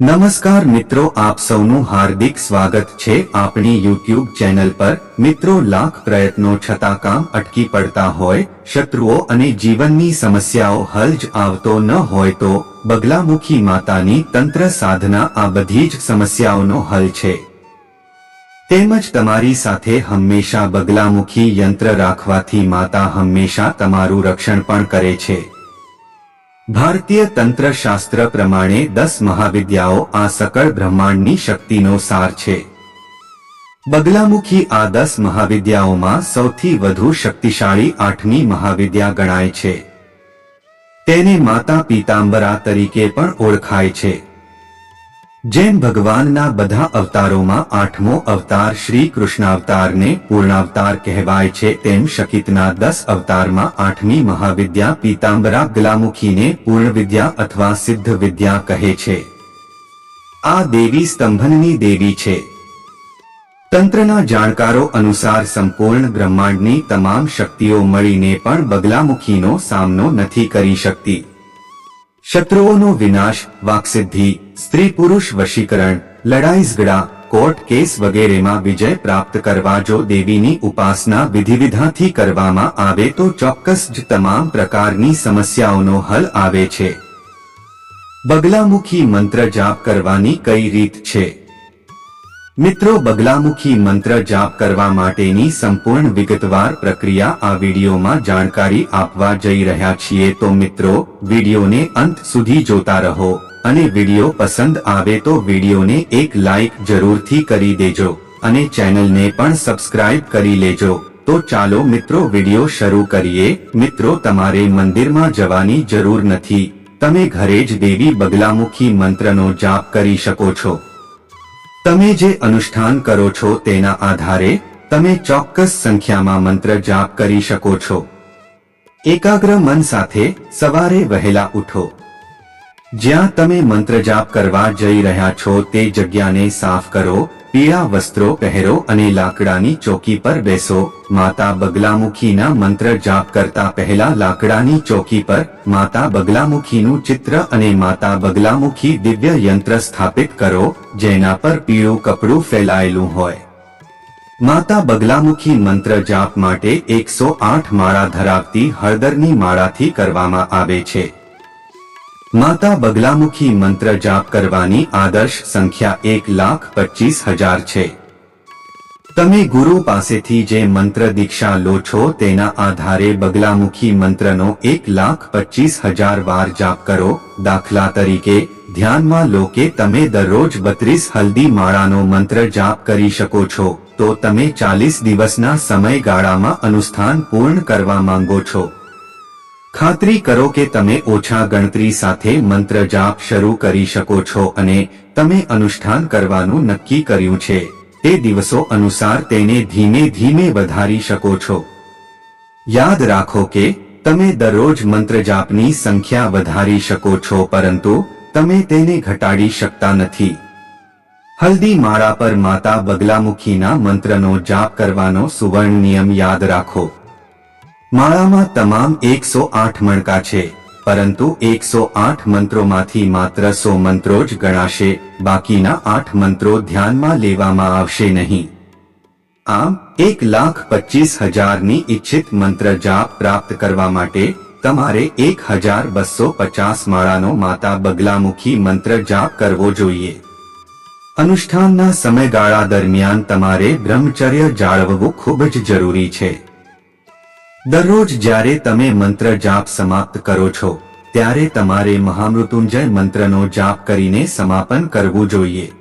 નમસ્કાર મિત્રો, આપ સૌનું હાર્દિક સ્વાગત છે આપણી યુટ્યુબ ચેનલ પર. મિત્રો, લાખ પ્રયત્નો છતાં કામ અટકી પડતા હોય, શત્રુઓ અને જીવનની સમસ્યાઓ હલ જ આવતો ન હોય તો બગલામુખી માતાની તંત્ર સાધના આ બધી જ સમસ્યાઓનો હલ છે. તેમજ તમારી સાથે હંમેશા બગલામુખી યંત્ર રાખવાથી માતા હંમેશા તમારું રક્ષણ પણ કરે છે. ભારતીય તંત્ર શાસ્ત્ર પ્રમાણે દસ મહાવિદ્યાઓ આ સકળ બ્રહ્માંડની શક્તિનો સાર છે. બગલામુખી આ દસ મહાવિદ્યાઓમાં સૌથી વધુ શક્તિશાળી આઠમી મહાવિદ્યા ગણાય છે. તેને માતા પીતાંબરા તરીકે પણ ઓળખાય છે. જેમ ભગવાનના બધા અવતારોમાં આઠમો અવતાર શ્રી કૃષ્ણાવતારને પૂર્ણાવતાર કહેવાય છે, તેમ શકિતના દસ અવતારમાં આઠમી મહાવિદ્યા પીતાંબરા ગલામુખીને પૂર્ણ વિદ્યા અથવા સિદ્ધ વિદ્યા કહે છે. આ દેવી સ્તંભનની દેવી છે. તંત્રના જાણકારો અનુસાર સંપૂર્ણ બ્રહ્માંડની તમામ શક્તિઓ મળીને પણ બગલામુખીનો સામનો નથી કરી શકતી. શત્રુઓનો વિનાશ, વાકસિદ્ધિ સ્ત્રી પુરુષ વશીકરણ, લડાઈ ઝઘડા, કોર્ટ કેસ વગેરેમાં વિજય પ્રાપ્ત કરવા જો દેવીની ઉપાસના વિધિવિધાથી કરવામાં આવે તો ચોક્કસ જ તમામ પ્રકારની સમસ્યાઓનો હલ આવે છે. બગલામુખી મંત્ર જાપ કરવાની કઈ રીત છે? મિત્રો, બગલામુખી મંત્ર જાપ કરવા માટેની સંપૂર્ણ વિગતવાર પ્રક્રિયા આ વિડીયોમાં જાણકારી આપવા જઈ રહ્યા છીએ તો મિત્રો, વિડીયોને અંત સુધી જોતા રહો. અને વીડિયો પસંદ આવે તો વિડીયોને એક લાઈક જરૂરથી કરી દેજો અને ચેનલને પણ સબસ્ક્રાઇબ કરી લેજો. તો ચાલો મિત્રો વીડિયો શરૂ કરીએ. મિત્રો, તમારે મંદિરમાં જવાની જરૂર નથી. તમે ઘરે જ દેવી બગલામુખી મંત્રનો જાપ કરી શકો છો. તમે જે અનુષ્ઠાન કરો છો તેના આધારે તમે ચોક્કસ સંખ્યામાં મંત્ર જાપ કરી શકો છો. એકાગ્ર મન સાથે સવારે વહેલા ઉઠો. જ્યાં તમે મંત્ર જાપ કરવા જઈ રહ્યા છો, તે જગ્યાને સાફ કરો, પીળા વસ્ત્રો પહેરો અને લાકડાની ચોકી પર બેસો. માતા બગલામુખીના મંત્ર જાપ કરતા પહેલા લાકડાની ચોકી પર માતા બગલામુખીનું ચિત્ર અને માતા બગલામુખી દિવ્ય યંત્ર સ્થાપિત કરો, જેના પર પીળું કપડું ફેલાયેલું હોય. માતા બગલામુખી મંત્ર જાપ માટે એકસો આઠ માળા ધરાવતી હળદરની માળાથી કરવામાં આવે છે. માતા બગલામુખી મંત્ર જાપ કરવાની આદર્શ સંખ્યા એક લાખ પચીસ હજાર છે. તમે ગુરુ પાસેથી જે મંત્ર દીક્ષા લો છો તેના આધારે બગલામુખી મંત્રનો એક લાખ પચીસ હજાર વાર જાપ કરો. દાખલા તરીકે, ધ્યાનમાં લો કે તમે દરરોજ બત્રીસ હલ્દી માળાનો મંત્ર જાપ કરી શકો છો, તો તમે ચાલીસ દિવસના સમયગાળામાં અનુષ્ઠાન પૂર્ણ કરવા માંગો છો. ખાતરી કરો કે તમે ઓછા ગણતરી સાથે મંત્ર જાપ શરૂ કરી શકો છો અને તમે અનુષ્ઠાન કરવાનું નક્કી કર્યું છે. તે દિવસો અનુસાર તેને ધીમે ધીમે વધારી શકો છો. યાદ રાખો કે, તમે દરરોજ મંત્ર જાપની સંખ્યા વધારી શકો છો પરંતુ તમે તેને ઘટાડી શકતા નથી. હલ્દી માળા પર માતા બગલામુખીના મંત્રનો જાપ કરવાનો સુવર્ણ નિયમ યાદ રાખો. માળામાં તમામ એકસો આઠ મણકા છે, પરંતુ એકસો આઠ મંત્રોમાંથી માત્ર સો મંત્રો જ ગણાશે, બાકીના આઠ મંત્રો ધ્યાનમાં લેવામાં આવશે નહીં. આમ, એક લાખ પચીસ હજારની ઈચ્છિત મંત્ર જાપ પ્રાપ્ત કરવા માટે તમારે એક હજાર બસો પચાસ માળાનો માતા બગલામુખી મંત્ર જાપ કરવો જોઈએ. અનુષ્ઠાનના સમયગાળા દરમિયાન તમારે બ્રહ્મચર્ય જાળવવું ખૂબ જ જરૂરી છે. દરરોજ જ્યારે તમે મંત્ર જાપ સમાપ્ત કરો છો, ત્યારે તમારે મહામૃત્યુંજય મંત્રનો જાપ કરીને સમાપન કરવું જોઈએ.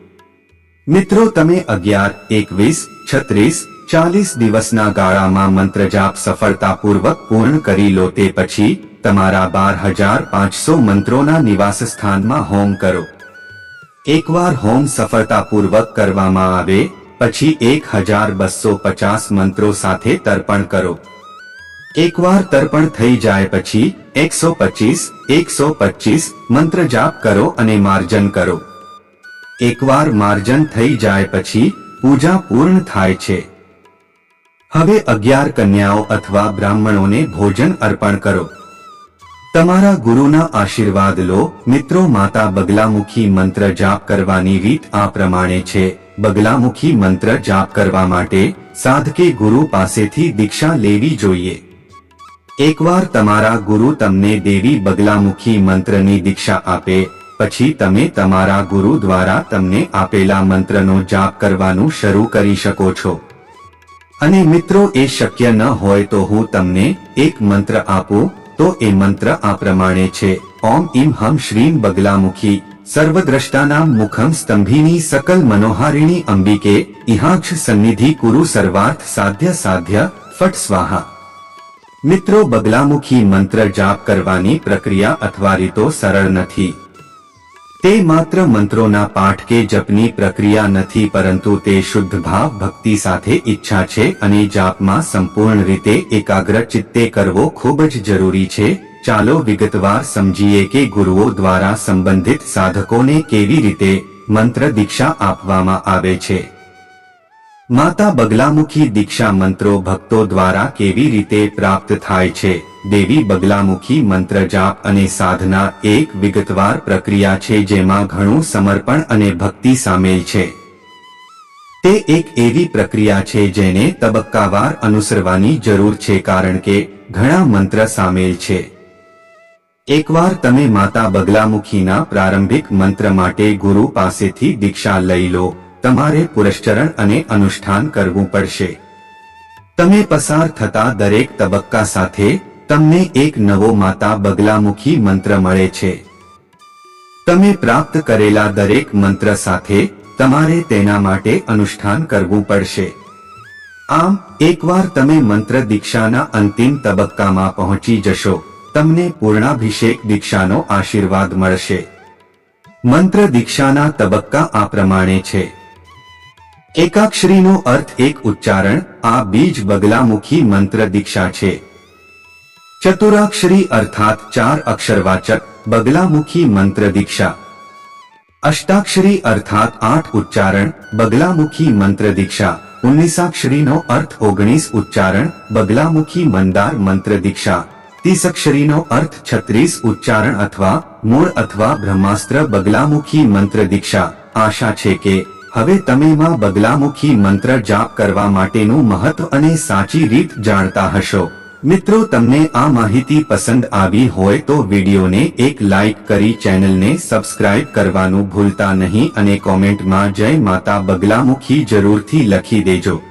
મિત્રો, તમે અગિયાર, એકવીસ, છત્રીસ, ચાલીસ દિવસના ગાળામાં મંત્ર જાપ સફળતાપૂર્વક પૂર્ણ કરી લો, તે પછી તમારા બાર હજાર પાંચસો મંત્રોના નિવાસ સ્થાનમાં હોમ કરો. એકવાર હોમ સફળતાપૂર્વક કરવામાં આવે, પછી એક હજાર બસો પચાસ મંત્રો સાથે તર્પણ કરો. એકવાર તર્પણ થઈ જાય પછી, એકસો પચીસ એકસો પચીસ, મંત્ર જાપ કરો અને માર્જન કરો. એકવાર માર્જન થઈ જાય પછી, પૂજા પૂર્ણ થાય છે. હવે અગિયાર કન્યાઓ અથવા બ્રાહ્મણોને ભોજન અર્પણ કરો. તમારા ગુરુના આશીર્વાદ લો. મિત્રો, માતા બગલામુખી મંત્ર જાપ કરવાની રીત આ પ્રમાણે છે. બગલામુખી મંત્ર જાપ કરવા માટે, સાધકે ગુરુ પાસેથી દીક્ષા લેવી જોઈએ. એકવાર તમારા ગુરુ તમને દેવી બગલામુખી મંત્રની દીક્ષા આપે, પછી તમે તમારા ગુરુ દ્વારા તમને આપેલા મંત્રનો જાપ કરવાનું શરૂ કરી શકો છો. અને મિત્રો, એ શક્ય ન હોય તો હું તમને એક મંત્ર આપું, તો એ મંત્ર આ પ્રમાણે છે, ઓમ ઇમ હમ શ્રીમ બગલામુખી, સર્વદ્રષ્ટાના મુખમ સ્તંભિની સકલ મનોહારિણી અંબિકે, ઇહાક્ષ સન્નિધિ કુરુ સર્વાર્થ સાધ્ય સાધ્ય, ફટ સ્વાહા. મિત્રો, બગલામુખી મંત્ર જાપ કરવાની પ્રક્રિયા અથવા રીતો સરળ નથી. તે માત્ર મંત્રોના પાઠ કે જપની પ્રક્રિયા નથી, પરંતુ તે શુદ્ધ ભાવ, ભક્તિ સાથે ઈચ્છા છે અને જાપમાં સંપૂર્ણ રીતે એકાગ્ર ચિત્તે કરવો ખૂબ જ જરૂરી છે. ચાલો વિગતવાર સમજીએ કે ગુરુઓ દ્વારા સંબંધિત સાધકોને કેવી રીતે મંત્ર દીક્ષા આપવામાં આવે છે. માતા બગલામુખી દીક્ષા મંત્રો ભક્તો દ્વારા કેવી રીતે પ્રાપ્ત થાય છે? દેવી બગલામુખી મંત્ર જાપ અને સાધના એક વિગતવાર પ્રક્રિયા છે જેમાં ઘણું સમર્પણ અને ભક્તિ સામેલ છે. તે એક એવી પ્રક્રિયા છે જેને તબક્કાવાર અનુસરવાની જરૂર છે કારણ કે ઘણા મંત્ર સામેલ છે. એકવાર તમે માતા બગલામુખીના પ્રારંભિક મંત્ર માટે ગુરુ પાસેથી દીક્ષા લઈ લો. તમારે પુરસ્ચરણ અને અનુષ્ઠાન કરવું પડશે. તમે પસાર થતા દરેક તબક્કા સાથે તમને એક નવો માતા બગલામુખી મંત્ર મળે છે. તમે પ્રાપ્ત કરેલા દરેક મંત્ર સાથે તમારે તેના માટે અનુષ્ઠાન કરવું પડશે. આમ, એકવાર તમે મંત્ર દીક્ષાના અંતિમ તબક્કામાં પહોંચી જશો, તમને પૂર્ણાભિષેક દીક્ષાનો આશીર્વાદ મળશે. મંત્ર દીક્ષાના તબક્કા આ પ્રમાણે છે. એકાક્ષરીનો અર્થ એક ઉચ્ચારણ, આ બીજ બગલામુખી મંત્ર દીક્ષા છે. ચતુરાક્ષરી અર્થાત ચાર અક્ષરવાચક, બગલામુખી મંત્ર દીક્ષા. અષ્ટાક્ષરી અર્થાત આઠ ઉચ્ચારણ, બગલામુખી મંત્ર દીક્ષા. ઉન્નીસાક્ષરીનો અર્થ ઓગણીસ ઉચ્ચારણ, બગલામુખી મંદાર મંત્ર દીક્ષા. તીસક્ષરીનો અર્થ છત્રીસ ઉચ્ચારણ અથવા મૂળ અથવા બ્રહ્માસ્ત્ર બગલામુખી મંત્ર દીક્ષા. આશા છે કે હવે તમે માં બગલામુખી મંત્ર જાપ કરવા માટેનું મહત્વ અને સાચી રીત જાણતા હશો. મિત્રો, તમને આ માહિતી પસંદ આવી હોય તો વિડીયોને એક લાઇક કરી ચેનલને સબસ્ક્રાઇબ કરવાનું ભૂલતા નહીં અને કોમેન્ટમાં જય માતા બગલામુખી જરૂરથી લખી દેજો.